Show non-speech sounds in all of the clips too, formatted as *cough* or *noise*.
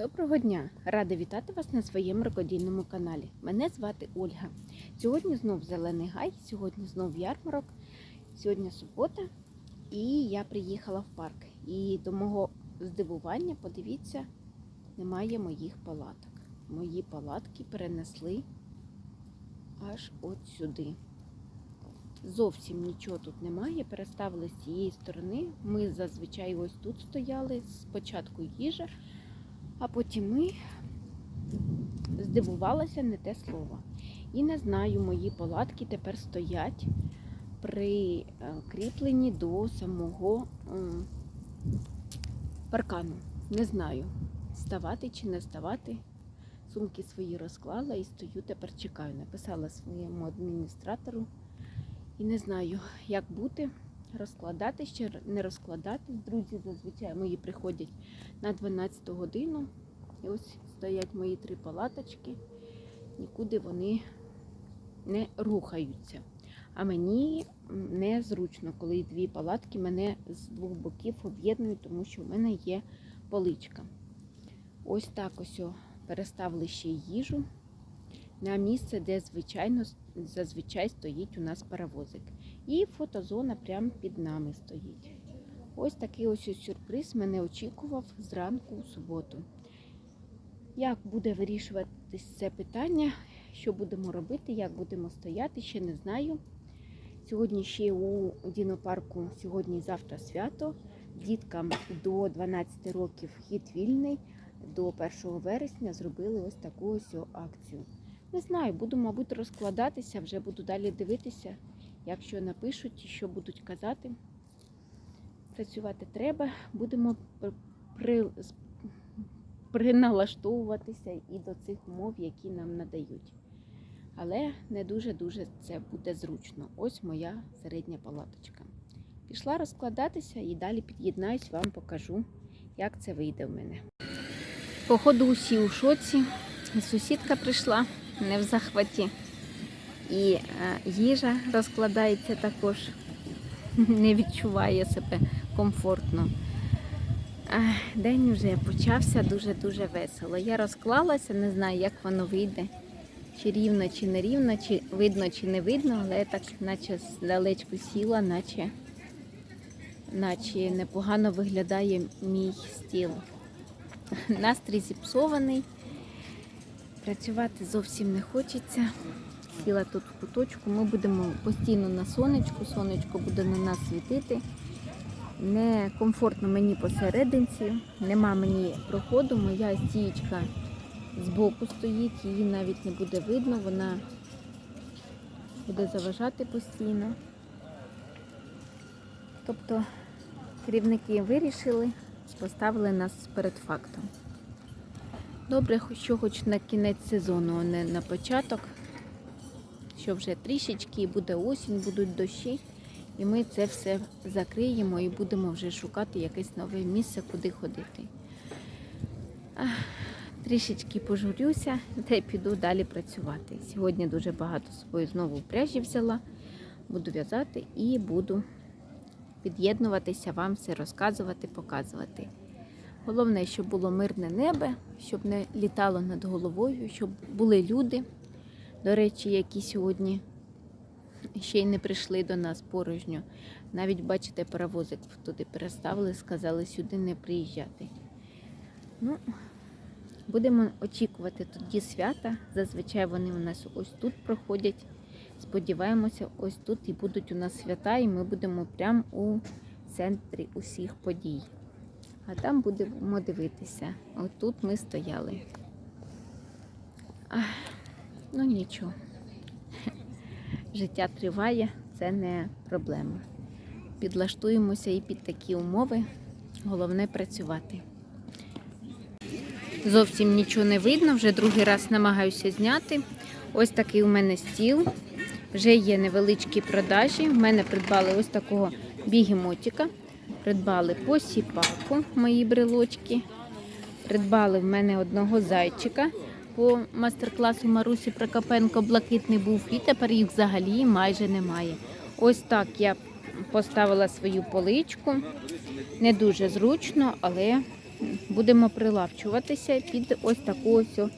Доброго дня! Рада вітати вас на своєму рукодільному каналі. Мене звати Ольга. Сьогодні знов зелений гай, сьогодні знов ярмарок, сьогодні субота, і я приїхала в парк. І до мого здивування, подивіться, немає моїх палаток. Мої палатки перенесли аж от сюди. Зовсім нічого тут немає. Переставили з цієї сторони. Ми зазвичай ось тут стояли. Спочатку їжа, а потім ми здивувалася не те слово. І не знаю, мої палатки тепер стоять прикріплені до самого паркану. Не знаю, ставати чи не ставати. Сумки свої розклала і стою, тепер чекаю. Написала своєму адміністратору. І не знаю, як бути, розкладати ще, не розкладати. Друзі зазвичай мої приходять на 12 годину. І ось стоять мої три палаточки, нікуди вони не рухаються. А мені незручно, коли дві палатки мене з двох боків об'єднують, тому що в мене є поличка. Ось так ось переставили ще їжу на місце, де звичайно, зазвичай стоїть у нас паровозик. І фотозона прямо під нами стоїть. Ось такий ось сюрприз мене очікував зранку у суботу. Як буде вирішуватись це питання, що будемо робити, як будемо стояти, ще не знаю. Сьогодні ще у Дінопарку, сьогодні і завтра свято. Діткам до 12 років вхід вільний. До 1 вересня зробили ось таку ось акцію. Не знаю, буду, мабуть, розкладатися, вже буду далі дивитися, якщо напишуть, що будуть казати. Працювати треба, будемо при, при, приналаштовуватися і до цих умов, які нам надають. Але не дуже-дуже це буде зручно. Ось моя середня палаточка. Пішла розкладатися і далі під'єднаюсь, вам покажу, як це вийде в мене. Походу усі у шоці. Сусідка прийшла не в захваті. І е, їжа розкладається також, *laughs* не відчуває себе комфортно. День вже почався дуже-дуже весело. Я розклалася, не знаю, як воно вийде. Чи рівно, чи не рівно, чи видно, чи не видно, але я так наче здалечку сіла, наче, наче непогано виглядає мій стіл. *laughs* Настрій зіпсований. Працювати зовсім не хочеться. Сіла тут в куточку. Ми будемо постійно на сонечку. Сонечко буде на нас світити. Некомфортно мені посерединці, нема мені проходу. Моя стієчка збоку стоїть, її навіть не буде видно, вона буде заважати постійно. Тобто керівники вирішили, поставили нас перед фактом. Добре, що хоч на кінець сезону, а не на початок, що вже трішечки буде осінь, будуть дощі, і ми це все закриємо і будемо вже шукати якесь нове місце, куди ходити. Трішечки пожурюся, та й піду далі працювати. Сьогодні дуже багато собою знову пряжі взяла, буду в'язати і буду під'єднуватися, вам все розказувати, показувати. Головне, щоб було мирне небо, щоб не літало над головою, щоб були люди, до речі, які сьогодні ще й не прийшли до нас порожньо. Навіть, бачите, паровозик туди переставили, сказали сюди не приїжджати. Ну, Будемо очікувати тоді свята. Зазвичай вони у нас ось тут проходять. Сподіваємося, ось тут і будуть у нас свята, і ми будемо прямо у центрі усіх подій. А там будемо дивитися. От тут ми стояли. Ну нічого. *laughs* Життя триває, це не проблема. Підлаштуємося і під такі умови. Головне працювати. Зовсім нічого не видно, вже другий раз намагаюся зняти. Ось такий у мене стіл. Вже є невеличкі продажі. В мене придбали ось такого бігемотика. Придбали посіпаку мої брелочки. Придбали в мене одного зайчика. По мастер-класу Марусі Прокопенко блакитний був, і тепер їх взагалі майже немає. Ось так я поставила свою поличку. Не дуже зручно, але будемо прилавчуватися під ось таку ось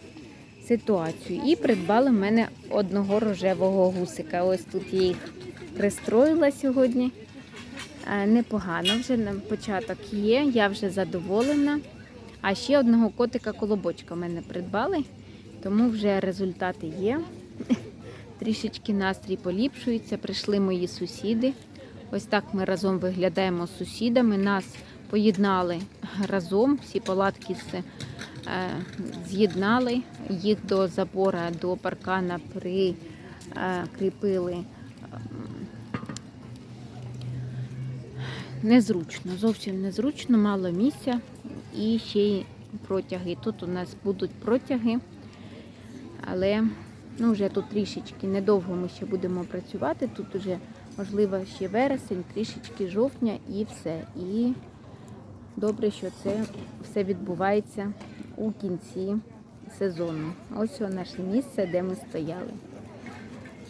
ситуацію. І придбали в мене одного рожевого гусика. Ось тут я їх пристроїла сьогодні. Е, Непогано вже на початок є, я вже задоволена. А ще одного котика колобочка в мене придбали, тому вже результати є. *laughs* Трішечки настрій поліпшується. Прийшли мої сусіди. Ось так ми разом виглядаємо з сусідами. Нас поєднали разом, всі палатки е, з'єднали, їх до забора, до паркана прикріпили. Незручно, зовсім незручно, мало місця і ще й протяги. Тут у нас будуть протяги, але ну, вже тут трішечки недовго ми ще будемо працювати. Тут вже можливо ще вересень, трішечки жовтня і все. І добре, що це все відбувається у кінці сезону. Ось наше місце, де ми стояли.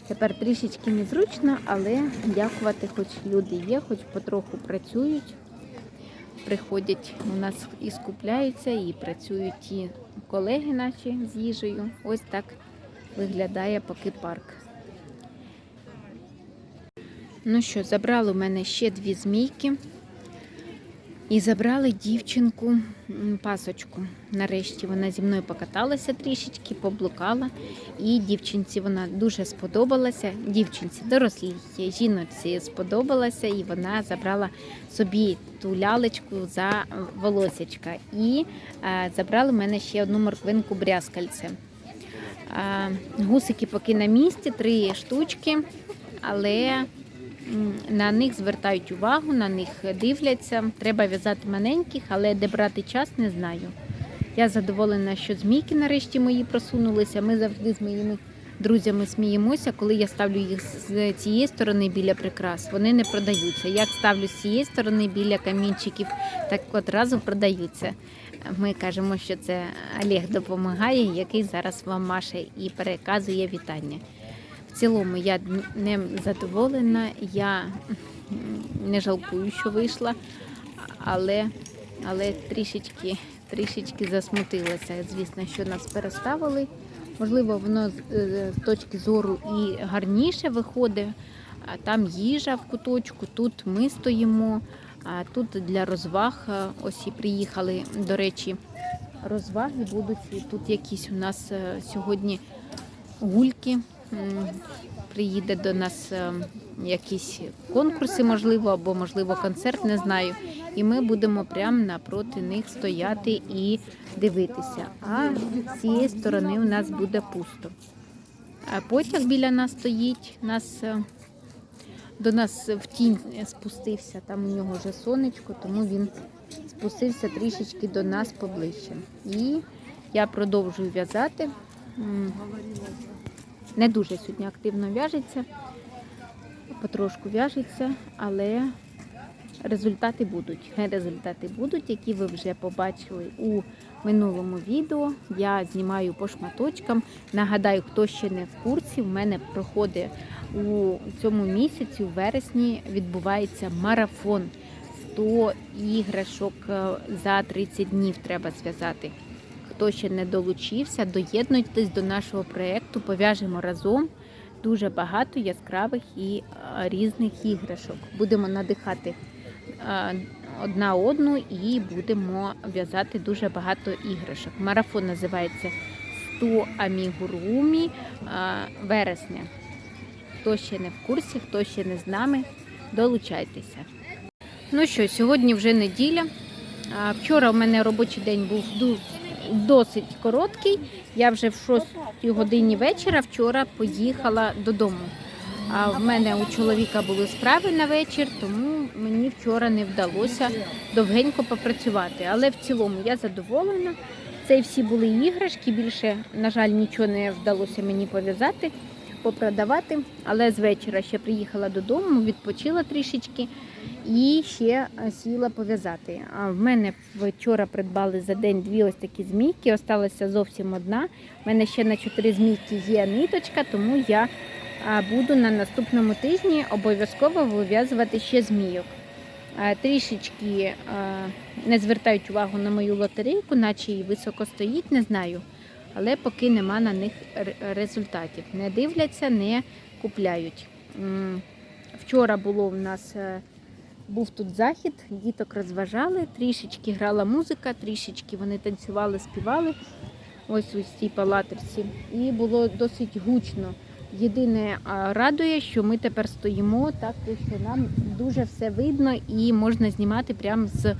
Тепер трішечки незручно, але дякувати, хоч люди є, хоч потроху працюють. Приходять у нас і скупляються, і працюють і колеги наші з їжею. Ось так виглядає поки парк. Ну що, забрали у мене ще дві змійки. І забрали дівчинку пасочку. Нарешті вона зі мною покаталася трішечки, поблукала. І дівчинці вона дуже сподобалася. Дівчинці, дорослій жіночці сподобалася, і вона забрала собі ту лялечку за волосячка. І е, забрали в мене ще одну морквинку брязкальце. Е, гусики поки на місці, три штучки, але на них звертають увагу, на них дивляться. Треба в'язати маленьких, але де брати час, не знаю. Я задоволена, що змійки нарешті мої просунулися. Ми завжди з моїми друзями сміємося, коли я ставлю їх з цієї сторони біля прикрас. Вони не продаються. Як ставлю з цієї сторони біля камінчиків, так одразу продаються. Ми кажемо, що це Олег допомагає, який зараз вам маше і переказує вітання. В цілому я не задоволена, я не жалкую, що вийшла, але, але трішечки, трішечки засмутилася. Звісно, що нас переставили. Можливо, воно з, е, точки зору і гарніше виходить. Там їжа в куточку, тут ми стоїмо, а тут для розваг. е, Ось і приїхали, до речі, розваги будуть. Тут якісь у нас е, сьогодні гульки. Приїде до нас е, якісь конкурси, можливо, або можливо концерт, не знаю. І ми будемо прямо напроти них стояти і дивитися. А з цієї сторони у нас буде пусто. А потяг біля нас стоїть, нас е, до нас в тінь спустився. Там у нього вже сонечко, тому він спустився трішечки до нас поближче. І я продовжую в'язати. Не дуже сьогодні активно в'яжеться, потрошку в'яжеться, але результати будуть. Результати будуть, які ви вже побачили у минулому відео. Я знімаю по шматочкам. Нагадаю, хто ще не в курсі, в мене проходить у цьому місяці, у вересні, відбувається марафон. 100 іграшок е, за 30 днів треба зв'язати. Хто ще не долучився, доєднуйтесь до нашого проєкту, пов'яжемо разом дуже багато яскравих і е, різних іграшок. Будемо надихати е, одна одну і будемо в'язати дуже багато іграшок. Марафон називається 100 амігурумі е, вересня. Хто ще не в курсі, хто ще не з нами, долучайтеся. Ну що, сьогодні вже неділя. Вчора у мене робочий день був досить короткий. Я вже в 6 годині вечора вчора поїхала додому. А в мене у чоловіка були справи на вечір, тому мені вчора не вдалося довгенько попрацювати. Але в цілому я задоволена. Це всі були іграшки. Більше, на жаль, нічого не вдалося мені пов'язати, попродавати. Але з вечора ще приїхала додому, відпочила трішечки і ще е, сіла пов'язати. А в мене вчора придбали за день дві ось такі змійки. Осталася зовсім одна. У мене ще на чотири змійки є ниточка, тому я буду на наступному тижні обов'язково вив'язувати ще змійок. е, трішечки е, не звертають увагу на мою лотерейку, наче і високо стоїть, не знаю. Але поки нема на них результатів. Не дивляться, не купляють. Вчора було в нас е, був тут захід, діток розважали, трішечки грала музика, трішечки вони танцювали, співали. Ось у цій палатерці. І було досить гучно. Єдине радує, що ми тепер стоїмо так, що нам дуже все видно і можна знімати прямо з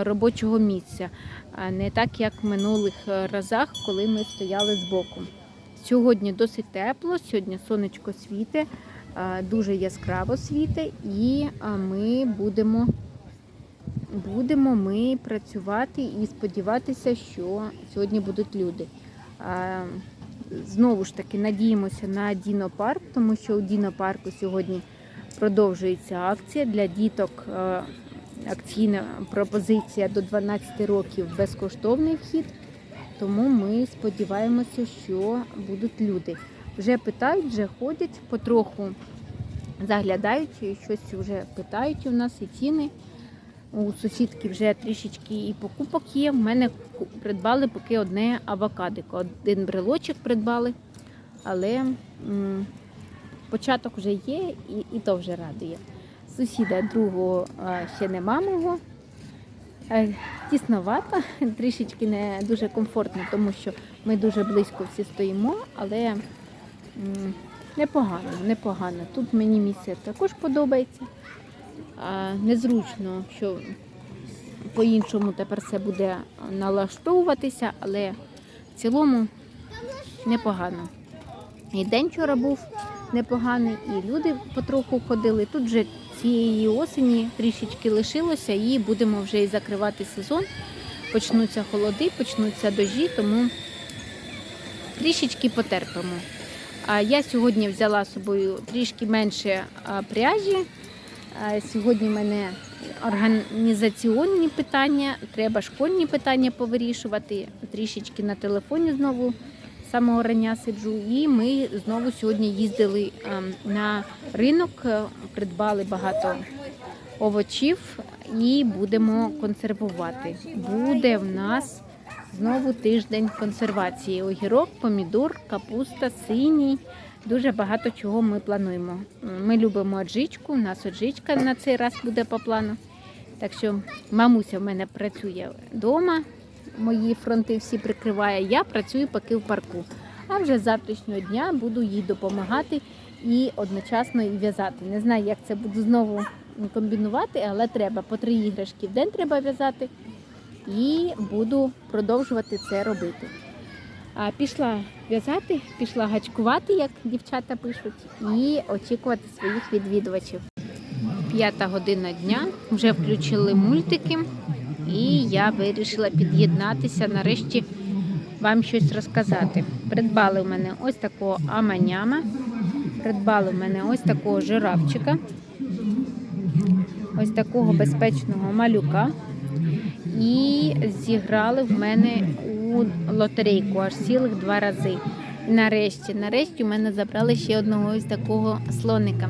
робочого місця, а не так, як в минулих е, разах, коли ми стояли збоку. Сьогодні досить тепло, сьогодні сонечко світе, дуже яскраво світе, і ми будемо, будемо ми працювати і сподіватися, що сьогодні будуть люди. Знову ж таки надіємося на Дінопарк, тому що у Дінопарку сьогодні продовжується акція для діток. е, Акційна пропозиція до 12 років безкоштовний вхід. Тому ми сподіваємося, що будуть люди. Вже питають, вже ходять, потроху заглядають, і щось вже питають у нас і ціни. У сусідки вже трішечки і покупок є. В мене придбали поки одне авокадико. Один брелочок придбали, але м, початок вже є і, і то вже радує. Сусіда другого ще нема мого. Е, Тісновато, трішечки не дуже комфортно, тому що ми дуже близько всі стоїмо, але непогано, непогано. Тут мені місце також подобається. А, Незручно, що по-іншому тепер все буде налаштовуватися, але в цілому непогано. І день вчора був непоганий, і люди потроху ходили. Тут вже цієї осені трішечки лишилося, і будемо вже і закривати сезон. Почнуться холоди, почнуться дожі, тому трішечки потерпимо. Я сьогодні взяла з собою трішки менше пряжі. Сьогодні в мене організаційні питання, треба школьні питання повирішувати. Трішечки на телефоні знову з самого рання сиджу. І ми знову сьогодні їздили на ринок, придбали багато овочів і будемо консервувати. Буде в нас знову тиждень консервації. Огірок, помідор, капуста, синій. Дуже багато чого ми плануємо. Ми любимо аджичку, у нас аджичка на цей раз буде по плану. Так що мамуся в мене працює вдома, мої фронти всі прикриває. Я працюю поки в парку. А вже з завтрашнього дня буду їй допомагати і одночасно і в'язати. Не знаю, як це буду знову комбінувати, але треба по три іграшки в день треба в'язати. І буду продовжувати це робити. Пішла в'язати, пішла гачкувати, як дівчата пишуть, і очікувати своїх відвідувачів. П'ята година дня, вже включили мультики, і я вирішила під'єднатися нарешті вам щось розказати. Придбали в мене ось такого аманяма, придбали в мене ось такого жирафчика, ось такого безпечного малюка. І зіграли в мене у лотерейку аж цілих два рази. Нарешті, нарешті, у мене забрали ще одного ось такого слоника.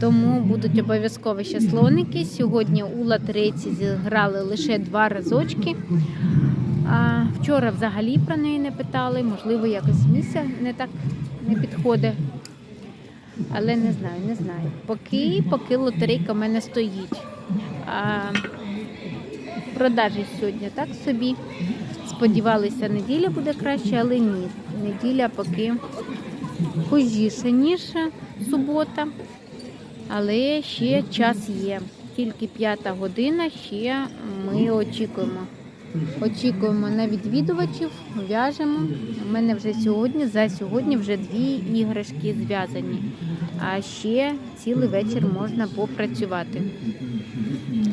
Тому будуть обов'язково ще слоники. Сьогодні у лотерейці зіграли лише два разочки. А вчора взагалі про неї не питали, можливо, якось місце не так не підходить. Але не знаю, не знаю. Поки, поки лотерейка в мене стоїть. А, продажі сьогодні так собі. Сподівалися, неділя буде краще, але ні. Неділя поки хожіше, ніж субота. Але ще час є. Тільки п'ята година, ще ми очікуємо. Очікуємо на відвідувачів, в'яжемо. У мене вже сьогодні, за сьогодні вже дві іграшки зв'язані. А ще цілий вечір можна попрацювати.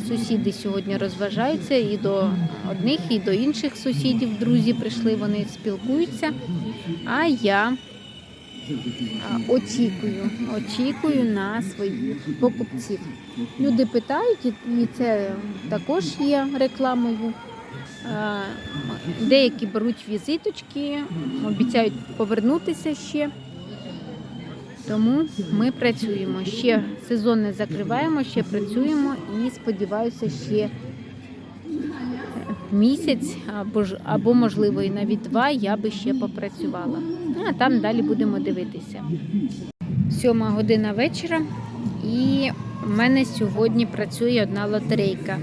Сусіди сьогодні розважаються і до одних, і до інших сусідів. Друзі прийшли, вони спілкуються. А я очікую, очікую на своїх покупців. Люди питають, і це також є рекламою. Деякі беруть візиточки, обіцяють повернутися ще. Тому ми працюємо. Ще сезон не закриваємо, ще працюємо і сподіваюся, ще місяць або ж або можливо і навіть два я би ще попрацювала. Ну, А там далі будемо дивитися. Сьома година вечора, і в мене сьогодні працює одна лотерейка.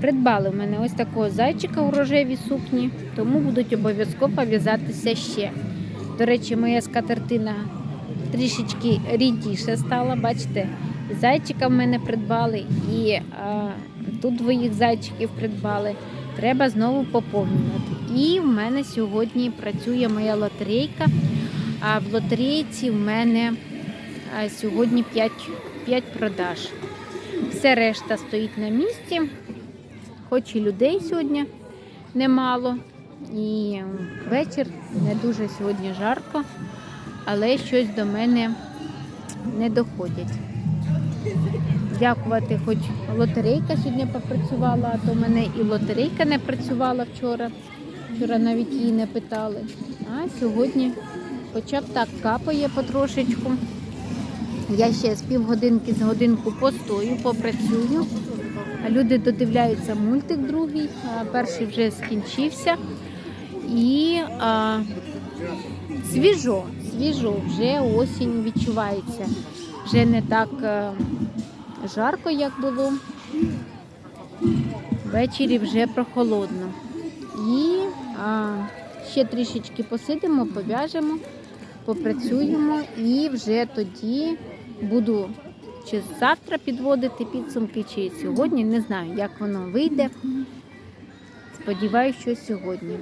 Придбали в мене ось такого зайчика у рожевій сукні, тому будуть обов'язково в'язатися ще. До речі, моя скатертина трішечки рідніше стала. Бачите, зайчика в мене придбали, і а, тут двоїх зайчиків придбали. Треба знову поповнювати. І в мене сьогодні працює моя лотерейка. А в лотерейці в мене а, сьогодні 5, 5 продаж. Все решта стоїть на місці, хоч і людей сьогодні немало. І вечір не дуже сьогодні жарко, але щось до мене не доходять. Дякувати, хоч лотерейка сьогодні попрацювала, а то мене і лотерейка не працювала вчора. Вчора навіть її не питали. А сьогодні хоча б так капає потрошечку. Я ще з півгодинки з годинку постою, попрацюю. Люди додивляються мультик другий, перший вже скінчився. І а, свіжо, свіжо, вже осінь відчувається. Вже не так е, жарко, як було. Ввечері вже прохолодно. І а, ще трішечки посидимо, пов'яжемо, попрацюємо і вже тоді буду чи завтра підводити підсумки, чи сьогодні. Не знаю, як воно вийде. Сподіваюся, що сьогодні.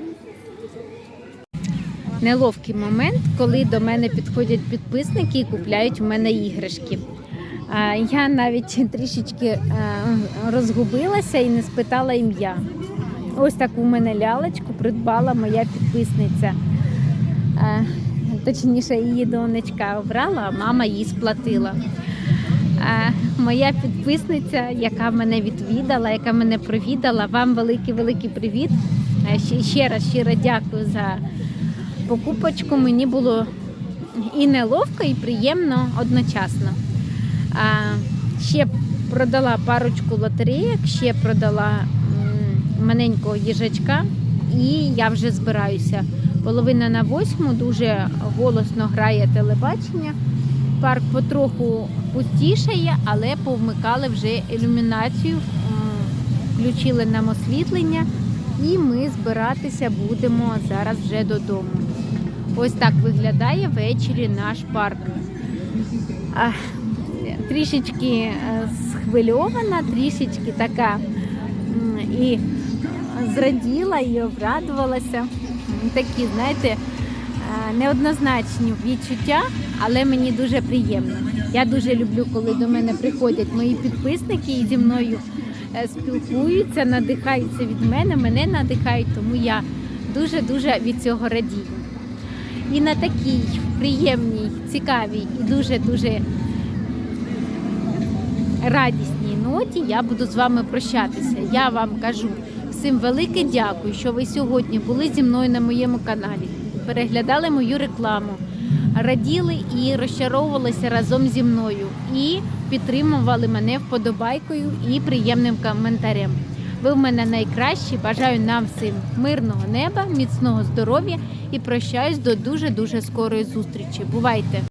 Неловкий момент, коли до мене підходять підписники і купляють в мене іграшки. Я навіть трішечки розгубилася і не спитала ім'я. Ось таку мене лялечку придбала моя підписниця. Точніше, її донечка обрала, а мама їй сплатила. Моя підписниця, яка мене відвідала, яка мене провідала, вам великий-великий привіт. Ще раз щиро дякую за покупочку. Мені було і неловко, і приємно одночасно. А, ще продала парочку лотереїк, ще продала маленького їжачка, і я вже збираюся. Половина на восьму дуже голосно грає телебачення. Парк потроху пустішає, але повмикали вже ілюмінацію, включили нам освітлення, і ми збиратися будемо зараз вже додому. Ось так виглядає ввечері наш парк. Трішечки е, схвильована, трішечки така і зраділа, і обрадувалася. Такі, знаєте, е, неоднозначні відчуття, але мені дуже приємно. Я дуже люблю, коли до мене приходять мої підписники і зі мною е, спілкуються, надихаються від мене, мене надихають, тому я дуже-дуже від цього радію. І на такій приємній, цікавій і дуже-дуже радісній ноті я буду з вами прощатися. Я вам кажу всім велике дякую, що ви сьогодні були зі мною на моєму каналі, переглядали мою рекламу, раділи і розчаровувалися разом зі мною і підтримували мене вподобайкою і приємним коментарем. Ви в мене найкращі. Бажаю нам всім мирного неба, міцного здоров'я і прощаюсь до дуже дуже скорої зустрічі. Бувайте!